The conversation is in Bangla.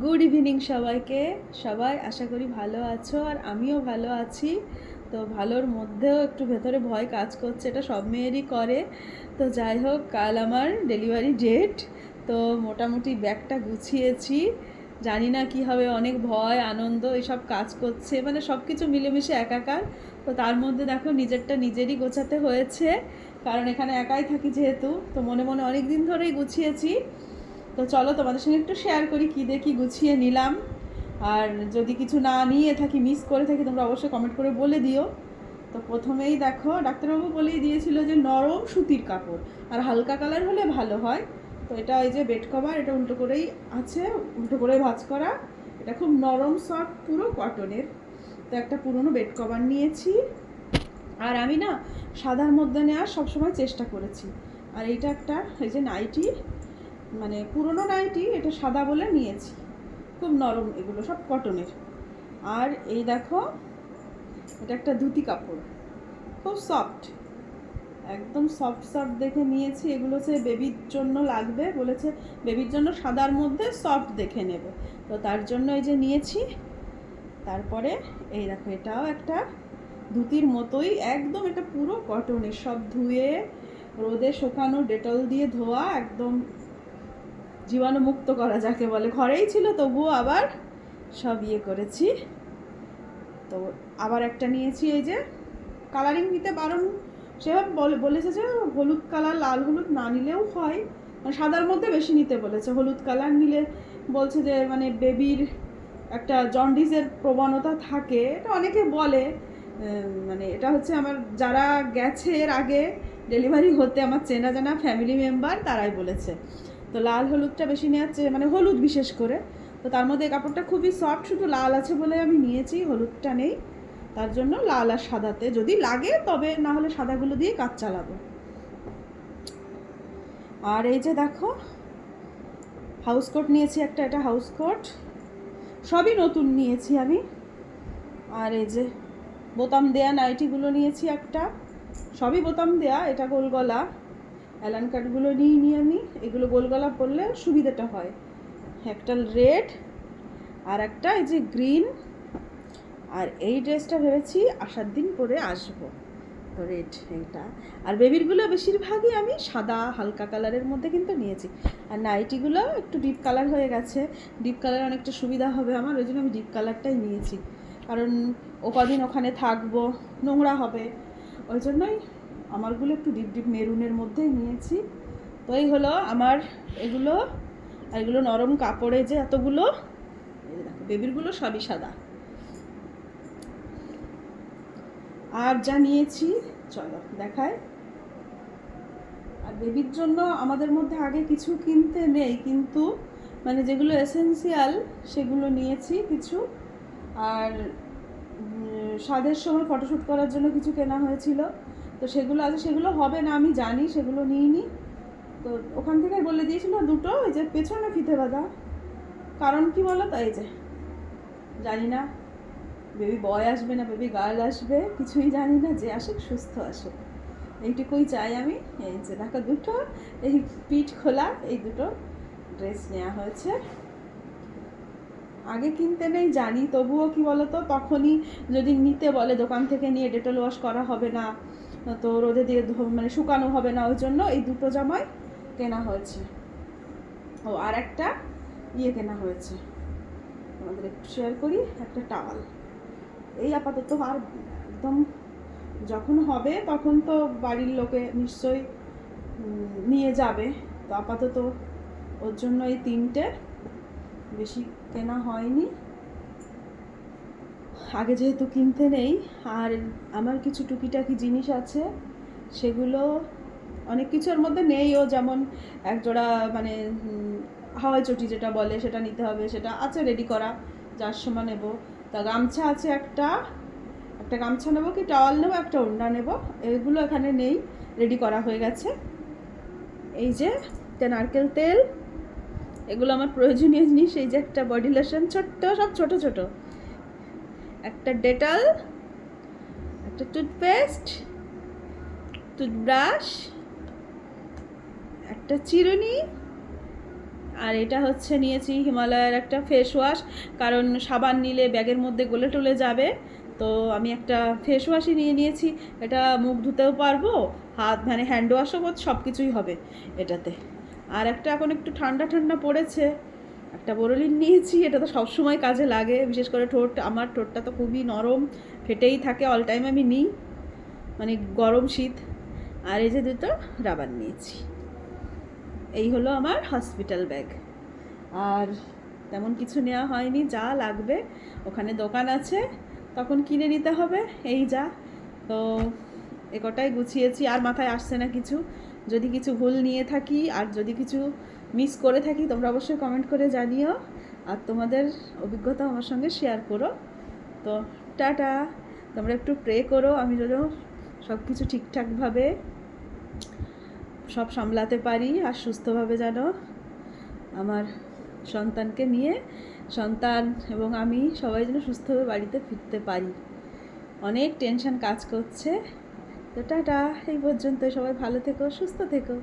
গুড ইভিনিং সবাইকে। সবাই আশা করি ভালো আছো আর আমিও ভালো আছি। তো ভালোর মধ্যেও একটু ভেতরে ভয় কাজ করছে, এটা সব মেয়েরই করে। তো যাই হোক, কাল আমার ডেলিভারি ডেট তো মোটামুটি ব্যাগটা গুছিয়েছি। জানি না কি হবে, অনেক ভয়, আনন্দ, এসব কাজ করছে। মানে সব কিছু মিলেমিশে একাকার। তো তার মধ্যে দেখো, নিজেরটা নিজেরই গোছাতে হয়েছে। কারণ এখানে একাই থাকি যেহেতু, তো মনে মনে অনেক দিন ধরেই গুছিয়েছি। তো চলো তোমাদের সঙ্গে একটু শেয়ার করি কী দেখি গুছিয়ে নিলাম। আর যদি কিছু না নিয়ে থাকি মিস করে থাকি, তোমরা অবশ্যই কমেন্ট করে বলে দিও। তো প্রথমেই দেখো, ডাক্তারবাবু বলেই দিয়েছিল যে নরম সুতির কাপড়, আর হালকা কালার হলে ভালো হয়। তো এটা এই যে বেড কভার এটা উল্টো করেই আছে, উল্টো করে ভাঁজ করা। এটা খুব নরম সফট পুরো কটনের তো একটা পুরনো বেড কভার নিয়েছি। আর আমি না, সাদার মধ্যে নেওয়ার সবসময় চেষ্টা করেছি। আর এইটা একটা, এই যে নাইটি মানে পুরনো নাইটি এটা সাদা বলে নিয়েছি। খুব নরম এগুলো, সব কটনের। আর এই দেখো, এটা একটা ধুতি কাপড়। খুব সফট একদম সফট সফট দেখে নিয়েছি। এগুলো সে বেবির জন্য লাগবে, বলেছে বেবির জন্য সাদার মধ্যে সফট দেখে নেবে। তো তার জন্য এই যে নিয়েছি। তারপরে এই দেখো, এটাও একটা ধুতির মতোই, একদম এটা পুরো কটনের, সব ধুয়ে, রোদে শুকানো, ডেটল দিয়ে ধোয়া, একদম জীবাণুমুক্ত করা যাকে বলে। ঘরেই ছিল, তবুও আবার সব ইয়ে করেছি। তো আবার একটা নিয়েছি এই যে কালারিং নিতে বারণ সেভাবে বলে, বলেছে যে হলুদ কালার, লাল হলুদ না নিলেও হয়। মানে সাদার মধ্যে বেশি নিতে বলেছে। হলুদ কালার নিলে বলছে যে মানে বেবির একটা জন্ডিসের প্রবণতা থাকে। এটা অনেকে বলে মানে এটা হচ্ছে আমার যারা গেছে এর আগে ডেলিভারি হতে আমার চেনা জানা ফ্যামিলি মেম্বার তারাই বলেছে। তো লাল হলুদটা বেশি নেওয়ার মানে হলুদ বিশেষ করে। তো তার মধ্যে কাপড়টা খুবই সফট শুধু লাল আছে বলে আমি নিয়েছি, হলুদটা নেই। তার জন্য লাল আর সাদাতে। যদি লাগে, তবে না হলে সাদাগুলো দিয়ে কাজ চালাবো। আর এই যে দেখো হাউস কোট নিয়েছি একটা, এটা হাউস কোট সবই নতুন নিয়েছি আমি। আর এই যে বোতাম দেয়া নাইটিগুলো নিয়েছি একটা। সবই বোতাম দেয়া, এটা গোল অ্যালান কাটগুলো নিই নি আমি। এগুলো গোল গলা পরলে সুবিধাটা হয়। একটা রেড আর একটা এই যে গ্রিন আর এই ড্রেসটা ভেবেছি আসার দিন পরে আসব। তো রেড এইটা। আর বেবিরগুলো বেশিরভাগই আমি সাদা, হালকা কালারের মধ্যে কিন্তু নিয়েছি। আর নাইটিগুলো একটু ডিপ কালার হয়ে গেছে। ডিপ কালার অনেকটা সুবিধা হবে আমার, ওই জন্য আমি ডিপ কালারটাই নিয়েছি। কারণ ও কদিন ওখানে থাকব, নোংরা হবে। ওই জন্যই আমারগুলো একটু ডিপ ডিপ মেরুনের মধ্যেই নিয়েছি। তো এই হলো আমার এগুলো, আর এগুলো নরম কাপড়ে যে এতগুলো বেবিরগুলো সবই সাদা। আর যা নিয়েছি, চলো দেখায় আর বেবির জন্য আমাদের মধ্যে আগে কিছু কিনতে নেই, কিন্তু মানে যেগুলো এসেন্সিয়াল সেগুলো নিয়েছি কিছু। আর স্বাদের সময় ফটোশ্যুট করার জন্য কিছু কেনা হয়েছিল। তো সেগুলো আছে, সেগুলো হবে না, আমি জানি, সেগুলো নিইনি তো ওখান থেকে বলে দিয়েছিল দুটো এই যে পেছনে ফিতে বাঁধা। কারণ কি বলো তো এই যে, জানি না বেবি বয় আসবে না বেবি গার্ল আসবে, কিছুই জানি না, যে আসুক, সুস্থ আসুক। এইটুকুই চাই আমি। এই যে, দেখো দুটো, এই পিঠ খোলা, এই দুটো ড্রেস নেওয়া হয়েছে। আগে কিনতে নেই, জানি, তবুও কি বলতো, তখনই যদি নিতে বলে দোকান থেকে নিয়ে ডেটল ওয়াশ করা হবে না, তো রোদে দিয়ে মানে শুকানো হবে না, ওই জন্য এই দুটো জামাই কেনা হয়েছে। ও, আর একটা ইয়ে কেনা হয়েছে। আমাদের একটু শেয়ার করি, একটা টাওয়াল এই আপাতত আর একদম যখন হবে তখন তো বাড়ির লোকে নিশ্চয়ই নিয়ে যাবে। তো আপাতত ওর জন্য এই তিনটে। বেশি কেনা হয়নি। আগে যেহেতু কিনতে নেই, আর আমার কিছু টুকিটাকি জিনিস আছে, সেগুলো অনেক কিছুর মধ্যে নেইও, যেমন এক জোড়া মানে হাওয়াই চটি যেটা বলে, সেটা নিতে হবে, সেটা আছে রেডি করা, যার সময় নেব। তা গামছা আছে একটা একটা গামছা নেব কি টাওয়াল নেব, একটা ওড়না নেব, এগুলো এখানে নেই রেডি করা হয়ে গেছে। এই যে এটা নারকেল তেল এগুলো আমার প্রয়োজনীয় জিনিস, এই যে একটা বডি লোশন ছোট্ট, সব ছোট ছোট। একটা ডেটল একটা টুথপেস্ট টুথব্রাশ একটা চিরুনি, আর এটা হচ্ছে নিয়েছি হিমালয়ের একটা ফেস ওয়াশ কারণ সাবান নিলে ব্যাগের মধ্যে গলে টলে যাবে। তো আমি একটা ফেস ওয়াশই নিয়ে নিয়েছি, এটা মুখ ধুতেও পারব, হাত মানে হ্যান্ড ওয়াশও সব কিছুই হবে এটাতে। আর একটা এখন একটু ঠান্ডা ঠান্ডা পড়েছে। একটা বোরোলিন নিয়েছি, এটা তো সবসময় কাজে লাগে। বিশেষ করে ঠোঁট, আমার ঠোঁটটা তো খুবই নরম, ফেটেই থাকে অল টাইম আমি নিই। মানে গরম শীত। আর এই যে দুটো রাবার নিয়েছি। এই হলো আমার হসপিটাল ব্যাগ আর তেমন কিছু নেওয়া হয়নি, যা লাগবে। ওখানে দোকান আছে, তখন কিনে নিতে হবে। এই যা। তো এ কটাই গুছিয়েছি, আর মাথায় আসছে না কিছু। যদি কিছু ভুল নিয়ে থাকি আর যদি কিছু মিস করে থাকি, তোমরা অবশ্যই কমেন্ট করে জানিও। আর তোমাদের অভিজ্ঞতা আমার সঙ্গে শেয়ার করো। তো টাটা। তোমরা একটু প্রে করো। আমি যেন সব কিছু ঠিকঠাকভাবে সব সামলাতে পারি আর সুস্থভাবে যেন আমার সন্তানকে নিয়ে, সন্তান এবং আমি সবাই যেন সুস্থভাবে বাড়িতে ফিরতে পারি। অনেক টেনশন কাজ করছে। তো টাটা এই পর্যন্ত সবাই ভালো থেকো সুস্থ থেকো।